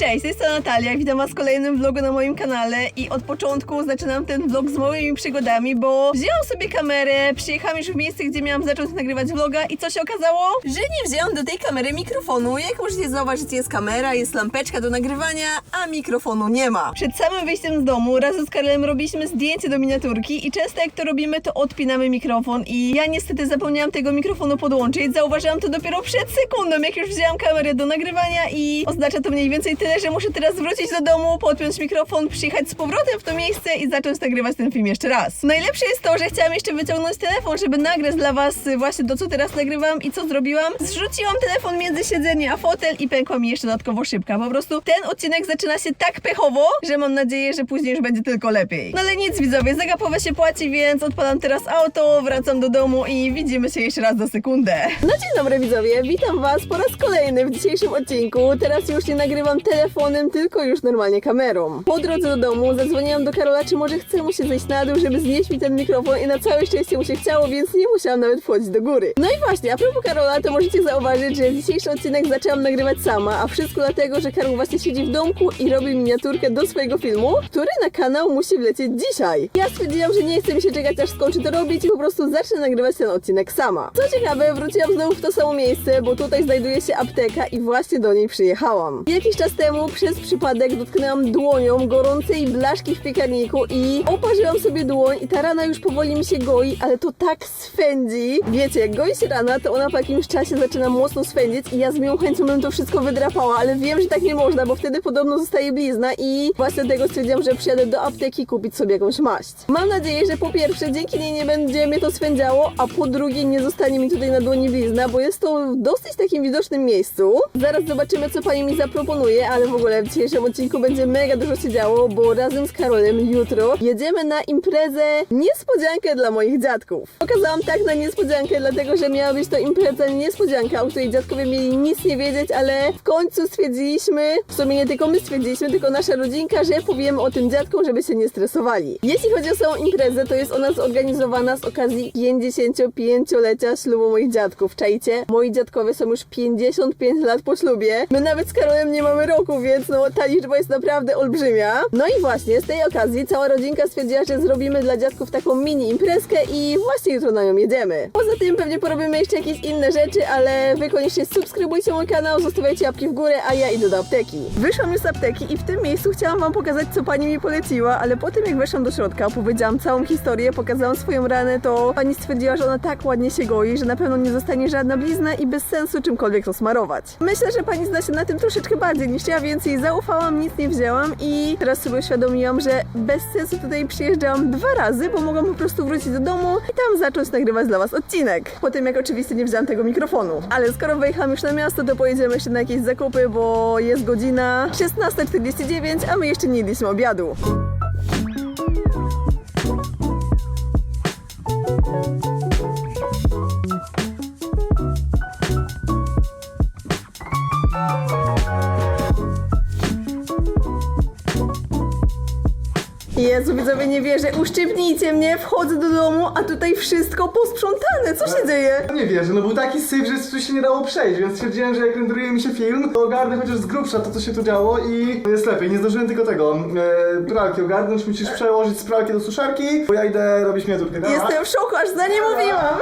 Cześć, to jest Natalia, witam was w kolejnym vlogu na moim kanale i od początku zaczynam ten vlog z moimi przygodami, bo wzięłam sobie kamerę, przyjechałam już w miejsce, gdzie miałam zacząć nagrywać vloga i co się okazało? Że nie wzięłam do tej kamery mikrofonu. Jak możecie zauważyć, jest kamera, jest lampeczka do nagrywania, a mikrofonu nie ma. Przed samym wyjściem z domu razem z Karlem robiliśmy zdjęcie do miniaturki i często jak to robimy, to odpinamy mikrofon i ja niestety zapomniałam tego mikrofonu podłączyć. Zauważyłam to dopiero przed sekundą, jak już wzięłam kamerę do nagrywania i oznacza to mniej więcej tyle, że muszę teraz wrócić do domu, podpiąć mikrofon, przyjechać z powrotem w to miejsce i zacząć nagrywać ten film jeszcze raz. Najlepsze jest to, że chciałam jeszcze wyciągnąć telefon, żeby nagrać dla was właśnie to, co teraz nagrywam i co zrobiłam. Zrzuciłam telefon między siedzenie a fotel i pękła mi jeszcze dodatkowo szybka. Po prostu ten odcinek zaczyna się tak pechowo, że mam nadzieję, że później już będzie tylko lepiej. No ale nic widzowie, za gapowe się płaci, więc odpalam teraz auto, wracam do domu i widzimy się jeszcze raz za sekundę. No dzień dobry widzowie, witam was po raz kolejny w dzisiejszym odcinku. Teraz już nie nagrywam telefonem, tylko już normalnie kamerą. Po drodze do domu zadzwoniłam do Karola, czy może chce mu się zejść na dół, żeby znieść mi ten mikrofon i na całe szczęście mu się chciało, więc nie musiałam nawet wchodzić do góry. No i właśnie, a propos Karola, to możecie zauważyć, że dzisiejszy odcinek zaczęłam nagrywać sama, a wszystko dlatego, że Karol właśnie siedzi w domku i robi miniaturkę do swojego filmu, który na kanał musi wlecieć dzisiaj. Ja stwierdziłam, że nie chce mi się czekać aż skończy to robić i po prostu zacznę nagrywać ten odcinek sama. Co ciekawe, wróciłam znowu w to samo miejsce, bo tutaj znajduje się apteka i właśnie do niej przyjechałam. Jakiś czas temu przez przypadek dotknęłam dłonią gorącej blaszki w piekarniku i oparzyłam sobie dłoń i ta rana już powoli mi się goi, ale to tak swędzi. Wiecie, jak goi się rana, to ona po jakimś czasie zaczyna mocno swędzić i ja z miłą chęcią bym to wszystko wydrapała, ale wiem, że tak nie można, bo wtedy podobno zostaje blizna i właśnie dlatego stwierdziłam, że przyjadę do apteki kupić sobie jakąś maść. Mam nadzieję, że po pierwsze dzięki niej nie będzie mnie to swędziało, a po drugie nie zostanie mi tutaj na dłoni blizna, bo jest to w dosyć takim widocznym miejscu. Zaraz zobaczymy, co pani mi zaproponuje, ale w ogóle w dzisiejszym odcinku będzie mega dużo się działo, bo razem z Karolem jutro jedziemy na imprezę niespodziankę dla moich dziadków. Pokazałam tak na niespodziankę, dlatego że miała być to impreza niespodzianka, o której dziadkowie mieli nic nie wiedzieć, ale w końcu stwierdziliśmy, w sumie nie tylko my stwierdziliśmy, tylko nasza rodzinka, że powiemy o tym dziadkom, żeby się nie stresowali. Jeśli chodzi o samą imprezę, to jest ona zorganizowana z okazji 55-lecia ślubu moich dziadków. Czajcie? Moi dziadkowie są już 55 lat po ślubie. My nawet z Karolem nie mamy roku, więc no ta liczba jest naprawdę olbrzymia. No i właśnie z tej okazji cała rodzinka stwierdziła, że zrobimy dla dziadków taką mini imprezkę i właśnie jutro na nią jedziemy. Poza tym pewnie porobimy jeszcze jakieś inne rzeczy, ale wy koniecznie subskrybujcie mój kanał, zostawiajcie łapki w górę, a ja idę do apteki. Wyszłam już z apteki i w tym miejscu chciałam wam pokazać, co pani mi poleciła, ale po tym jak weszłam do środka, opowiedziałam całą historię, pokazałam swoją ranę, to pani stwierdziła, że ona tak ładnie się goi, że na pewno nie zostanie żadna blizna i bez sensu czymkolwiek to smarować. Myślę, że pani zna się na tym troszeczkę bardziej niż ja, więc jej zaufałam, nic nie wzięłam i teraz sobie uświadomiłam, że bez sensu tutaj przyjeżdżałam dwa razy, bo mogłam po prostu wrócić do domu i tam zacząć nagrywać dla was odcinek. Po tym jak oczywiście nie wzięłam tego mikrofonu. Ale skoro wyjechałam już na miasto, to pojedziemy jeszcze na jakieś zakupy, bo jest godzina 16.49, a my jeszcze nie jedliśmy obiadu. Jezu, widzowie, nie wierzę. Uszczypnijcie mnie, wchodzę do domu, a tutaj wszystko posprzątane. Co się dzieje? Nie wierzę, no był taki syf, że tu się nie dało przejść, więc stwierdziłem, że jak renderuje mi się film, to ogarnę chociaż z grubsza to, co się tu działo i jest lepiej. Nie zdążyłem tylko tego, e, pralki ogarnąć, musisz przełożyć z pralki do suszarki, bo ja idę robić. Dobra? Jestem w szoku, aż za nie mówiłam.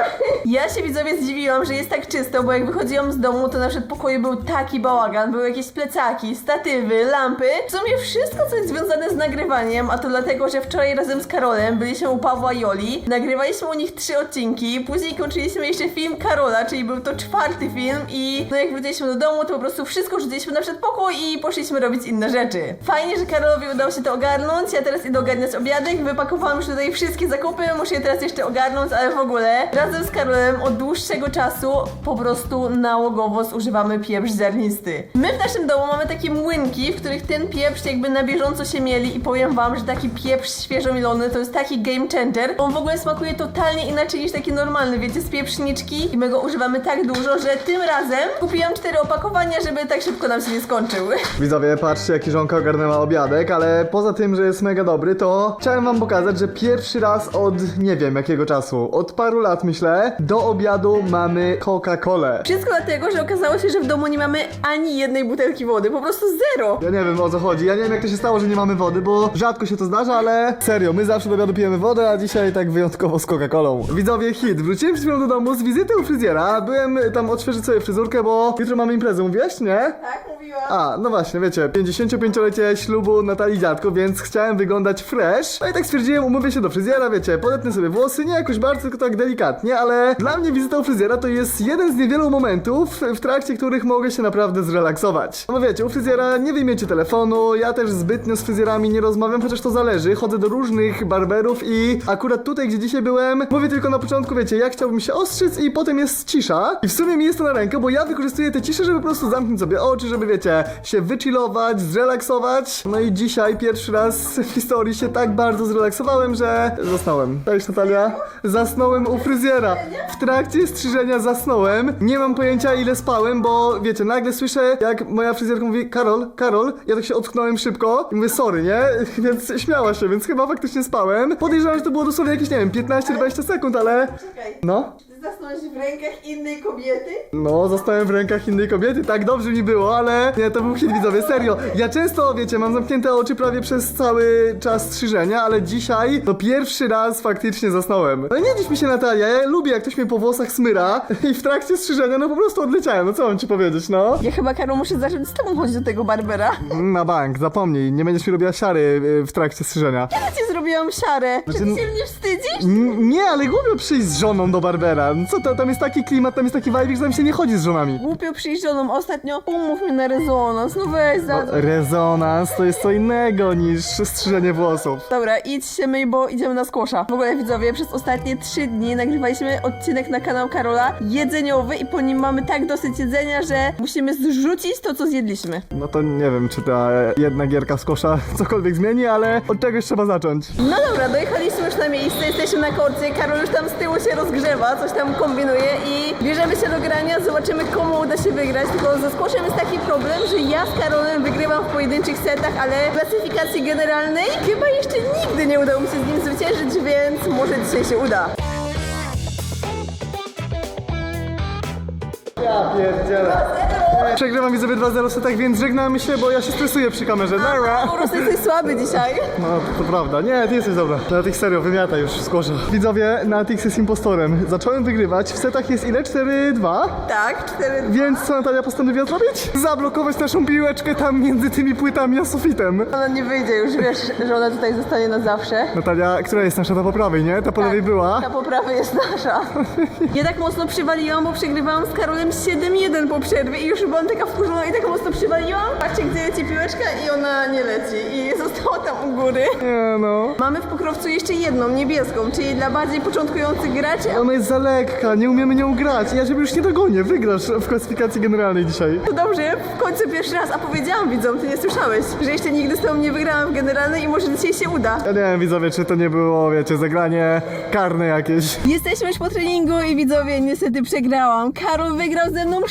Ja się widzowie zdziwiłam, że jest tak czysto, bo jak wychodziłam z domu, to na przedpokoju był taki bałagan, były jakieś plecaki, statywy, lampy, w sumie wszystko, co jest związane z nagrywaniem, a to dlatego, że wczoraj razem z Karolem byliśmy u Pawła i Joli, nagrywaliśmy u nich trzy odcinki, później kończyliśmy jeszcze film Karola, czyli był to czwarty film i no jak wróciliśmy do domu, to po prostu wszystko rzuciliśmy na przedpokój i poszliśmy robić inne rzeczy. Fajnie, że Karolowi udało się to ogarnąć, ja teraz idę ogarniać obiadek, wypakowałam już tutaj wszystkie zakupy, muszę je teraz jeszcze ogarnąć, ale w ogóle razem z Karolem od dłuższego czasu po prostu nałogowo zużywamy pieprz ziarnisty. My w naszym domu mamy takie młynki, w których ten pieprz jakby na bieżąco się mieli i powiem wam, że taki pieprz świeżomilony, to jest taki game changer. On w ogóle smakuje totalnie inaczej niż taki normalny, wiecie, z pieprzniczki i my go używamy tak dużo, że tym razem kupiłam cztery opakowania, żeby tak szybko nam się nie skończył. Widzowie, patrzcie jaki żonka ogarnęła obiadek, ale poza tym, że jest mega dobry, to chciałem wam pokazać, że pierwszy raz od nie wiem jakiego czasu, od paru lat myślę, do obiadu mamy Coca-Colę. Wszystko dlatego, że okazało się, że w domu nie mamy ani jednej butelki wody, po prostu zero. Ja nie wiem o co chodzi, ja nie wiem jak to się stało, że nie mamy wody, bo rzadko się to zdarza, ale serio, my zawsze do obiadu pijemy wodę, a dzisiaj tak wyjątkowo z Coca-Colą. Widzowie, hit, wróciłem przed chwilą do domu z wizyty u fryzjera, byłem tam odświeżyć sobie fryzurkę, bo jutro mamy imprezę, mówiłaś, nie? Tak, mówiłam. A, no właśnie, wiecie, 55-lecie ślubu Natalii Dziadko, więc chciałem wyglądać fresh. No i tak stwierdziłem, umówię się do fryzjera, wiecie, podetnę sobie włosy, nie jakoś bardzo, tylko tak delikatnie, ale dla mnie wizyta u fryzjera to jest jeden z niewielu momentów, w trakcie których mogę się naprawdę zrelaksować. No bo wiecie, u fryzjera nie wyjmiecie telefonu, ja też zbytnio z fryzjerami nie rozmawiam, chociaż to zależy, chodzę do różnych barberów i akurat tutaj, gdzie dzisiaj byłem, mówię tylko na początku, wiecie, ja chciałbym się ostrzyc i potem jest cisza i w sumie mi jest to na rękę, bo ja wykorzystuję tę ciszę, żeby po prostu zamknąć sobie oczy, żeby wiecie, się wychillować, zrelaksować. No i dzisiaj pierwszy raz w historii się tak bardzo zrelaksowałem, że zasnąłem. Cześć Natalia. Zasnąłem u fryzjera. W trakcie strzyżenia zasnąłem. Nie mam pojęcia ile spałem, bo wiecie, nagle słyszę jak moja fryzjerka mówi Karol, Karol. Ja tak się ocknąłem szybko i mówię sorry, nie? Więc śmiała się, więc chyba faktycznie spałem. Podejrzewam, że to było dosłownie jakieś, nie wiem, 15-20 sekund, ale... Czekaj, No. Zasnąłeś w rękach innej kobiety? No, zostałem w rękach innej kobiety, tak dobrze mi było, ale nie, to był hit widzowie, serio. Ja często, wiecie, mam zamknięte oczy prawie przez cały czas strzyżenia, ale dzisiaj to pierwszy raz faktycznie zasnąłem. No nie dziś mi się Natalia, ja lubię jak ktoś mnie po włosach smyra i w trakcie strzyżenia no po prostu odleciałem, no co mam ci powiedzieć, no. Ja chyba, Karol, muszę zacząć z tobą chodzić do tego barbera. Na bank, zapomnij, nie będziesz mi robiła siary y, w trakcie strzyżenia. Ja ci zrobiłam siarę. Czy ty się mnie wstydzisz? N- nie, ale głupio przyjść z żoną do Barbera. No Co to, tam jest taki klimat, tam jest taki vibe, że tam się nie chodzi z żonami. Głupio przyjrzoną ostatnio. Umów mnie na rezonans. No weź za... Rezonans to jest co innego niż strzyżenie włosów. Dobra, idź się myj, bo idziemy na skłosza. W ogóle widzowie, przez ostatnie trzy dni nagrywaliśmy odcinek na kanał Karola jedzeniowy i po nim mamy tak dosyć jedzenia, że musimy zrzucić to, co zjedliśmy. No to nie wiem, czy ta jedna gierka z kosza cokolwiek zmieni, ale od czegoś trzeba zacząć. No dobra, dojechaliśmy już na miejsce, jesteśmy na korcie, Karol już tam z tyłu się rozgrzewa, coś tam kombinuje i bierzemy się do grania, zobaczymy komu uda się wygrać, tylko ze squashem jest taki problem, że ja z Karolem wygrywam w pojedynczych setach, ale w klasyfikacji generalnej chyba jeszcze nigdy nie udało mi się z nim zwyciężyć, więc może dzisiaj się uda. Ja pierdzielę. Przegrywam i sobie 2-0 w setach, więc żegnamy się, bo ja się stresuję przy kamerze. Nara! Po prostu jesteś słaby dzisiaj. No, to prawda. Nie, ty jesteś dobra. Natix serio, wymiata już z kosza. Widzowie, Natix jest impostorem. Zacząłem wygrywać. W setach jest ile? 4-2? Tak, cztery. Więc co Natalia postanowiła zrobić? Zablokować naszą piłeczkę tam między tymi płytami a sufitem. Ona nie wyjdzie już, wiesz, że ona tutaj zostanie na zawsze. Natalia, która jest nasza ta po prawej, nie? Ta po lewej była. Ta poprawa jest nasza. Ja tak mocno przywaliłam, bo przegrywałam z Karolem 7-1 po przerwie i już byłam taka wkurzona i tak mocno przywaliłam. Patrzcie, gdzie leci piłeczka i ona nie leci i została tam u góry. Nie no. Mamy w pokrowcu jeszcze jedną, niebieską, czyli dla bardziej początkujących graczy. Ona jest za lekka, nie umiemy nią grać. Ja ciebie już nie dogonię, wygrasz w klasyfikacji generalnej dzisiaj. To dobrze, w końcu pierwszy raz, a powiedziałam widzom, ty nie słyszałeś, że jeszcze nigdy z tobą nie wygrałam w generalnej i może dzisiaj się uda. Ja nie wiem, widzowie, czy to nie było, wiecie, zagranie karne jakieś. Jesteśmy już po treningu i widzowie, niestety przegrałam. Karol wygrał ze mną 6-5.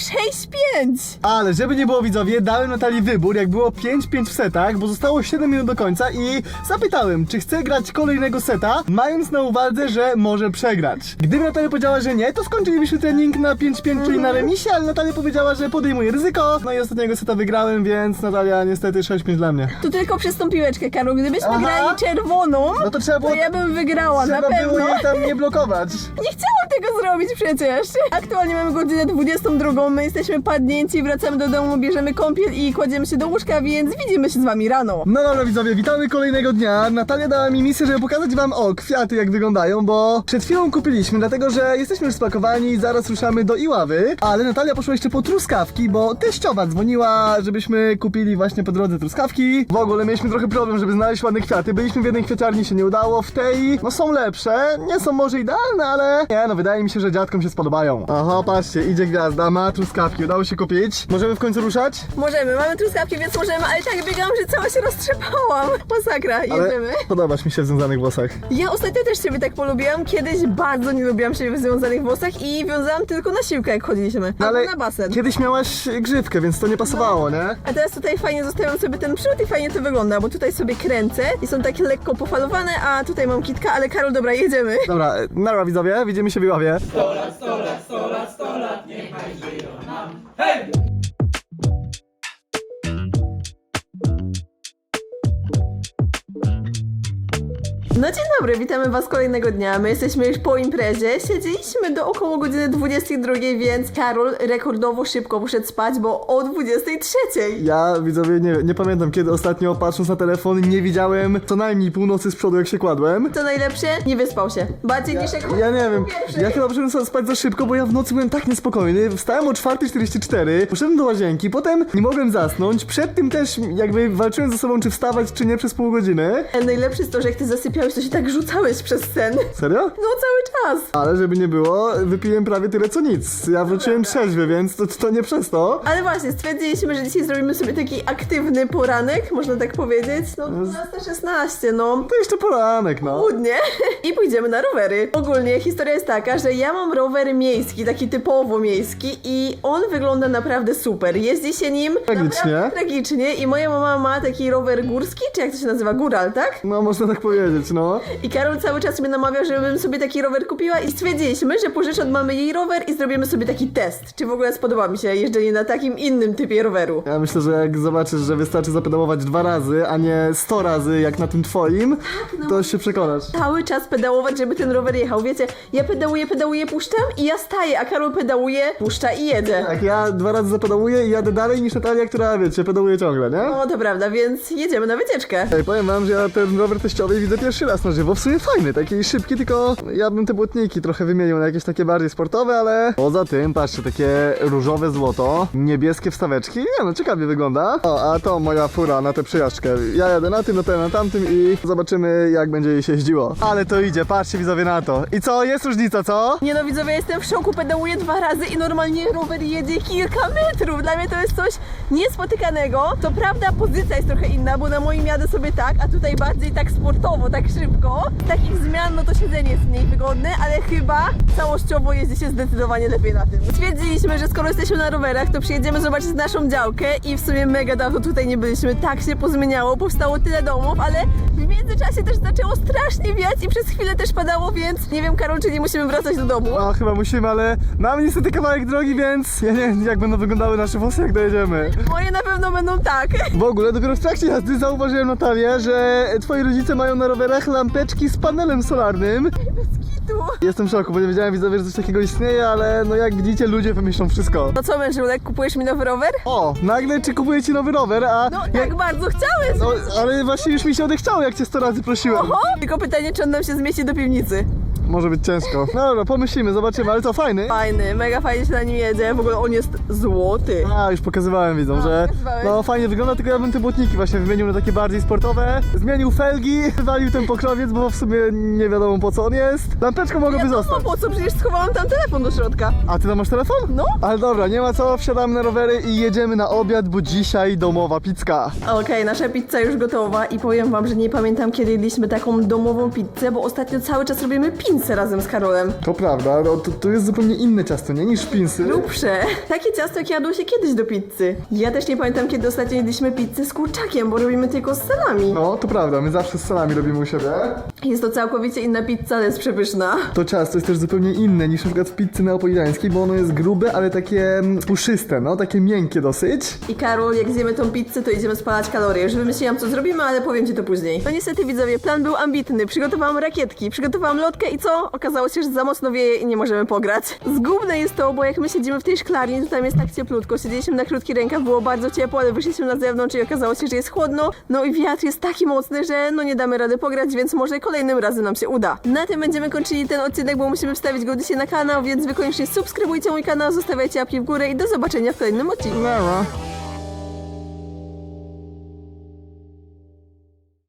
Ale żeby nie było, widzowie, dałem Natalii wybór, jak było 5-5 w setach, bo zostało 7 minut do końca i zapytałem, czy chce grać kolejnego seta, mając na uwadze, że może przegrać. Gdyby Natalia powiedziała, że nie, to skończylibyśmy trening na 5-5, czyli na remisie, ale Natalia powiedziała, że podejmuje ryzyko. No i ostatniego seta wygrałem, więc Natalia niestety 6-5 dla mnie. To tylko przez tą piłeczkę, Karol. Gdybyśmy Aha. grali czerwoną, No to trzeba było... to ja bym wygrała, na Trzeba było pewno. jej tam nie blokować. Nie chciałam tego zrobić przecież. Aktualnie mamy godzinę 22, my jesteśmy padnięci, wracamy do domu, bierzemy kąpiel i kładziemy się do łóżka, więc widzimy się z wami rano. No dobra widzowie, witamy kolejnego dnia. Natalia dała mi misję, żeby pokazać wam o kwiaty jak wyglądają, bo przed chwilą kupiliśmy, dlatego że jesteśmy już spakowani i zaraz ruszamy do Iławy, ale Natalia poszła jeszcze po truskawki, bo teściowa dzwoniła, żebyśmy kupili właśnie po drodze truskawki. W ogóle mieliśmy trochę problem, żeby znaleźć ładne kwiaty. Byliśmy w jednej kwieciarni, się nie udało, w tej no są lepsze, nie są może idealne, ale nie no, wydaje mi się, że dziadkom się spodobają. Oho, patrzcie, idzie gwiazda, ma truskawki, udało się kupić. Możemy w końcu ruszać? Możemy, mamy truskawki, więc możemy, ale tak biegam, że cała się roztrzepałam. Masakra, Ale jedziemy. podobasz mi się w związanych włosach. Ja ostatnio też siebie tak polubiłam. Kiedyś bardzo nie lubiłam siebie w związanych włosach i wiązałam tylko na siłkę, jak chodziliśmy. No Albo ale na basen. kiedyś miałaś grzywkę, więc to nie pasowało, nie? A teraz tutaj fajnie zostawiam sobie ten przód i fajnie to wygląda, bo tutaj sobie kręcę i są takie lekko pofalowane, a tutaj mam kitka, ale Karol, dobra, jedziemy. Dobra, e, nara widzowie, widzimy się w Iławie. No dzień dobry, witamy was kolejnego dnia. My jesteśmy już po imprezie. Siedzieliśmy do około godziny 22, więc Karol rekordowo szybko poszedł spać, bo o 23. Ja widzowie nie, nie pamiętam kiedy ostatnio patrząc na telefon nie widziałem co najmniej północy z przodu jak się kładłem. To najlepsze, nie wyspał się. Bardziej niż jak Ja nie wiem, pierwszy. ja chyba sobie spać za szybko, bo ja w nocy byłem tak niespokojny. Wstałem o 4.44, poszedłem do łazienki, potem nie mogłem zasnąć. Przed tym też jakby walczyłem ze sobą, czy wstawać, czy nie przez pół godziny. Najlepsze jest to, że jak ty to się tak rzucałeś przez sen. Serio? No cały czas. Ale żeby nie było, wypiłem prawie tyle co nic. Ja wróciłem trzeźwy, więc to, to nie przez to. Ale właśnie, stwierdziliśmy, że dzisiaj zrobimy sobie taki aktywny poranek, można tak powiedzieć. No 12.16, no. To jeszcze poranek, no. Łudnie. I pójdziemy na rowery. Ogólnie historia jest taka, że ja mam rower miejski, taki typowo miejski i on wygląda naprawdę super. Jeździ się nim Tragicznie. naprawdę tragicznie i moja mama ma taki rower górski, czy jak to się nazywa, góral, tak? No, można tak powiedzieć, no. I Karol cały czas mnie namawiał, żebym sobie taki rower kupiła i stwierdziliśmy, że pożyczę od mamy jej rower i zrobimy sobie taki test, czy w ogóle spodoba mi się jeżdżenie na takim innym typie roweru. Ja myślę, że jak zobaczysz, że wystarczy zapedałować dwa razy, a nie sto razy jak na tym twoim, to się przekonasz. Cały czas pedałować, żeby ten rower jechał. Wiecie, ja pedałuję, pedałuję, puszczam i ja staję, a Karol pedałuje, puszcza i jedzie. Jak ja dwa razy zapedałuję i jadę dalej niż Natalia, która, wiecie, pedałuje ciągle, nie? No to prawda, więc jedziemy na wycieczkę. Ej, powiem wam, że ja ten rower teściowy widzę pierwszy raz na żywo. W sumie fajny, taki szybki, tylko ja bym te błotniki trochę wymienił na jakieś takie bardziej sportowe, ale poza tym, patrzcie, takie różowe złoto, niebieskie wstaweczki. Nie no, ciekawie wygląda. O, a to moja fura na tę przejażdżkę. Ja jadę na tym, no ten na tamtym i zobaczymy jak będzie jej się jeździło. Ale to idzie, patrzcie widzowie na to. I co, jest różnica, co? Nie no widzowie, jestem w szoku, pedałuję dwa razy i normalnie rower jedzie kilka metrów. Dla mnie to jest coś niespotykanego. To prawda, pozycja jest trochę inna, bo na moim jadę sobie tak, a tutaj bardziej tak sportowo, tak szybko. Z takich zmian, no to siedzenie jest mniej wygodne, ale chyba całościowo jeździ się zdecydowanie lepiej na tym. Stwierdziliśmy, że skoro jesteśmy na rowerach, to przyjedziemy zobaczyć naszą działkę i w sumie mega dawno tutaj nie byliśmy. Tak się pozmieniało, powstało tyle domów, ale w międzyczasie też zaczęło strasznie wiać i przez chwilę też padało, więc nie wiem Karol, czy nie musimy wracać do domu. No chyba musimy, ale mamy niestety kawałek drogi, więc ja nie wiem jak będą wyglądały nasze włosy jak dojedziemy. Moje na pewno będą tak. W ogóle dopiero w trakcie jazdy zauważyłem Natalię, że twoi rodzice mają na rowerach lampeczki z panelem solarnym. Jestem w szoku, bo nie wiedziałem widzowie, że coś takiego istnieje, ale no jak widzicie ludzie wymyślą wszystko. No co mężulek, kupujesz mi nowy rower? O, nagle czy kupuję ci nowy rower, a... No ja- tak bardzo chciałeś. No, ale właśnie już mi się odechciało, jak cię 100 razy prosiłem. Oho! Tylko pytanie, czy on nam się zmieści do piwnicy. Może być ciężko. No dobra, pomyślimy, zobaczymy, ale to fajny. Fajny, mega fajnie się na nim jedzie. W ogóle on jest złoty. A, już pokazywałem widzom, A, że pokazywałeś. no fajnie wygląda, tylko ja bym te błotniki właśnie wymienił na takie bardziej sportowe. Zmienił felgi, wywalił ten pokrowiec, bo w sumie nie wiadomo po co on jest. Lampeczka mogłaby No zostać. po co? Przecież schowałam tam telefon do środka. A ty tam masz telefon? No. Ale dobra, nie ma co, wsiadamy na rowery i jedziemy na obiad, bo dzisiaj domowa pizka. Okej, nasza pizza już gotowa i powiem wam, że nie pamiętam kiedy jedliśmy taką domową pizzę, bo ostatnio cały czas robimy pizzę razem z Karolem. To prawda, no, to, to jest zupełnie inne ciasto, nie niż pinsy. Grubsze. Takie ciasto jak jadło się kiedyś do pizzy. Ja też nie pamiętam kiedy ostatnio jedliśmy pizzę z kurczakiem, bo robimy tylko z salami. No, to prawda, my zawsze z salami robimy u siebie. Jest to całkowicie inna pizza, ale jest przepyszna. To ciasto jest też zupełnie inne niż na przykład w pizzy neapolitańskiej, bo ono jest grube, ale takie mm, puszyste, no, takie miękkie dosyć. I Karol, jak zjemy tą pizzę, to idziemy spalać kalorie. Już wymyśliłam, co zrobimy, ale powiem ci to później. No niestety, widzowie, plan był ambitny. Przygotowałam rakietki, przygotowałam lotkę i co? Okazało się, że za mocno wieje i nie możemy pograć. Zgubne jest to, bo jak my siedzimy w tej szklarni, to tam jest tak cieplutko. Siedzieliśmy na krótki rękaw, było bardzo ciepło, ale wyszliśmy na zewnątrz i okazało się, że jest chłodno. No i wiatr jest taki mocny, że no nie damy rady pograć, więc może kolejnym razem nam się uda. Na tym będziemy kończyli ten odcinek, bo musimy wstawić go dzisiaj na kanał, więc wy koniecznie subskrybujcie mój kanał, zostawiajcie łapki w górę i do zobaczenia w kolejnym odcinku. Nara.